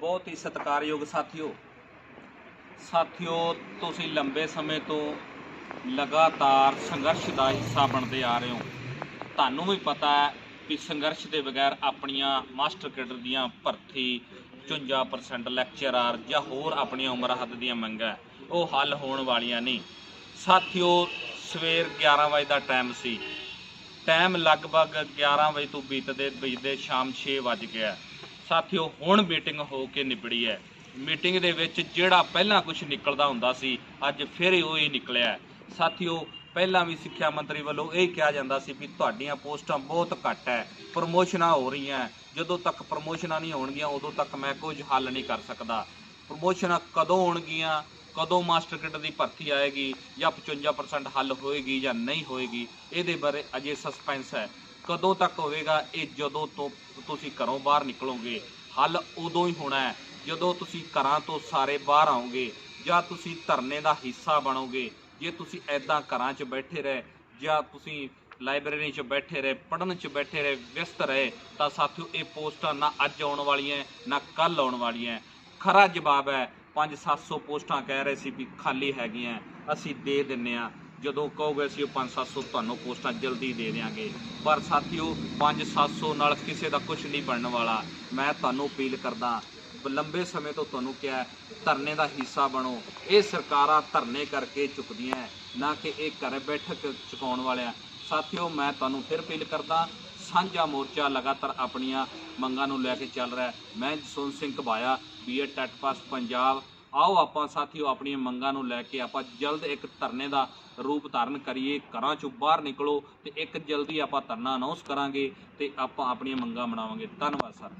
ਬਹੁਤ ਹੀ ਸਤਿਕਾਰਯੋਗ ਸਾਥੀਓ। ਸਾਥੀਓ, ਤੁਸੀਂ ਲੰਬੇ ਸਮੇਂ ਤੋਂ ਲਗਾਤਾਰ ਸੰਘਰਸ਼ ਦਾ ਹਿੱਸਾ ਬਣਦੇ ਆ ਰਹੇ ਹੋ। ਤੁਹਾਨੂੰ ਵੀ ਪਤਾ ਹੈ ਕਿ ਸੰਘਰਸ਼ ਦੇ ਬਗੈਰ ਆਪਣੀਆਂ ਮਾਸਟਰ ਕੈਡਰ ਦੀਆਂ ਭਰਤੀ 54% ਲੈਕਚਰਰ ਜਾਂ ਹੋਰ ਆਪਣੀਆਂ ਉਮਰ ਹੱਦ ਦੀਆਂ ਮੰਗਾਂ ਉਹ ਹੱਲ ਹੋਣ ਵਾਲੀਆਂ ਨਹੀਂ। ਸਾਥੀਓ, ਸਵੇਰ 11 ਵਜੇ ਦਾ ਟਾਈਮ ਸੀ। ਟਾਈਮ ਲਗਭਗ 11 ਵਜੇ ਤੋਂ ਬੀਤਦੇ ਬੀਤਦੇ ਸ਼ਾਮ 6 ਵੱਜ ਗਿਆ ਸਾਥੀਓ, ਹੁਣ ਮੀਟਿੰਗ ਹੋ ਕੇ ਨਿਬੜੀ ਹੈ। ਮੀਟਿੰਗ ਦੇ ਵਿੱਚ ਜਿਹੜਾ ਪਹਿਲਾਂ ਕੁਝ ਨਿਕਲਦਾ ਹੁੰਦਾ ਸੀ, ਅੱਜ ਫਿਰ ਉਹ ਹੀ ਨਿਕਲਿਆ ਸਾਥੀਓ, ਪਹਿਲਾਂ ਵੀ ਸਿੱਖਿਆ ਮੰਤਰੀ ਵੱਲੋਂ ਇਹ ਕਿਹਾ ਜਾਂਦਾ ਸੀ ਵੀ ਤੁਹਾਡੀਆਂ ਪੋਸਟਾਂ ਬਹੁਤ ਘੱਟ ਹੈ, ਪ੍ਰਮੋਸ਼ਨਾਂ ਹੋ ਰਹੀਆਂ ਜਦੋਂ ਤੱਕ ਪ੍ਰਮੋਸ਼ਨਾਂ ਨਹੀਂ ਹੋਣਗੀਆਂ, ਉਦੋਂ ਤੱਕ ਮੈਂ ਕੁਝ ਹੱਲ ਨਹੀਂ ਕਰ ਸਕਦਾ। ਪ੍ਰਮੋਸ਼ਨਾਂ ਕਦੋਂ ਹੋਣਗੀਆਂ, ਕਦੋਂ ਮਾਸਟਰ ਕਿਟ ਦੀ ਭਰਤੀ ਆਏਗੀ ਜਾਂ 55% ਹੱਲ ਹੋਏਗੀ ਜਾਂ ਨਹੀਂ ਹੋਏਗੀ, ਇਹਦੇ ਬਾਰੇ ਅਜੇ ਸਸਪੈਂਸ ਹੈ। ਕਦੋਂ ਤੱਕ ਹੋਵੇਗਾ, ਇਹ ਜਦੋਂ ਤੋਂ ਤੁਸੀਂ ਘਰੋਂ ਬਾਹਰ ਨਿਕਲੋਗੇ, ਹੱਲ ਉਦੋਂ ਹੀ ਹੋਣਾ ਹੈ। ਜਦੋਂ ਤੁਸੀਂ ਘਰਾਂ ਤੋਂ ਸਾਰੇ ਬਾਹਰ ਆਓਗੇ ਜਾਂ ਤੁਸੀਂ ਧਰਨੇ ਦਾ ਹਿੱਸਾ ਬਣੋਗੇ, ਜੇ ਤੁਸੀਂ ਐਦਾਂ ਘਰਾਂ 'ਚ ਬੈਠੇ ਰਹੇ ਜਾਂ ਤੁਸੀਂ ਲਾਇਬ੍ਰੇਰੀ 'ਚ ਬੈਠੇ ਰਹੇ, ਪੜ੍ਹਨ 'ਚ ਬੈਠੇ ਰਹੇ, ਵਿਅਸਤ ਰਹੇ, ਤਾਂ ਸਾਥੀਓ ਇਹ ਪੋਸਟਾਂ ਨਾ ਅੱਜ ਆਉਣ ਵਾਲੀਆਂ ਨਾ ਕੱਲ ਆਉਣ ਵਾਲੀਆਂ ਖਰਾ ਜਵਾਬ ਹੈ 5-700 ਪੋਸਟਾਂ ਕਹਿ ਰਹੇ ਸੀ ਵੀ ਖਾਲੀ ਹੈਗੀਆਂ, ਅਸੀਂ ਦੇ ਦਿੰਨੇ ਆ ਜਦੋਂ ਕਹੋਗੇ ਅਸੀਂ ਉਹ 5-700 ਤੁਹਾਨੂੰ ਪੋਸਟਾਂ ਜਲਦੀ ਦੇ ਦੇਵਾਂਗੇ ਪਰ ਸਾਥੀਓ 5-700 ਨਾਲ ਕਿਸੇ ਦਾ ਕੁਝ ਨਹੀਂ ਬਣਨ ਵਾਲਾ। ਮੈਂ ਤੁਹਾਨੂੰ ਅਪੀਲ ਕਰਦਾ ਲੰਬੇ ਸਮੇਂ ਤੋਂ ਤੁਹਾਨੂੰ ਕਿਹਾ ਧਰਨੇ ਦਾ ਹਿੱਸਾ ਬਣੋ। ਇਹ ਸਰਕਾਰਾਂ ਧਰਨੇ ਕਰਕੇ ਚੁੱਕਦੀਆਂ ਹੈ, ਨਾ ਕਿ ਇਹ ਘਰ ਬੈਠਕ ਚੁਕਾਉਣ ਵਾਲਿਆਂ ਸਾਥੀਓ ਮੈਂ ਤੁਹਾਨੂੰ ਫਿਰ ਅਪੀਲ ਕਰਦਾ ਸਾਂਝਾ ਮੋਰਚਾ ਲਗਾਤਾਰ ਆਪਣੀਆਂ ਮੰਗਾਂ ਨੂੰ ਲੈ ਕੇ ਚੱਲ ਰਿਹਾ ਮੈਂ Jaswant Singh Ghabaya BEd TET pass Punjab. ਆਓ ਆਪਾਂ ਸਾਥੀਓ ਆਪਣੀਆਂ ਮੰਗਾਂ ਨੂੰ ਲੈ ਕੇ ਆਪਾਂ ਜਲਦ ਇੱਕ ਧਰਨੇ ਦਾ ਰੂਪ ਧਾਰਨ ਕਰੀਏ, ਘਰਾਂ ਚੋਂ ਬਾਹਰ ਨਿਕਲੋ ਤੇ ਇੱਕ ਜਲਦੀ ਆਪਾਂ ਧਰਨਾ ਅਨਾਉਂਸ ਕਰਾਂਗੇ ਤੇ ਆਪਾਂ ਆਪਣੀਆਂ ਮੰਗਾਂ ਬਣਾਵਾਂਗੇ ਧੰਨਵਾਦ ਸਰ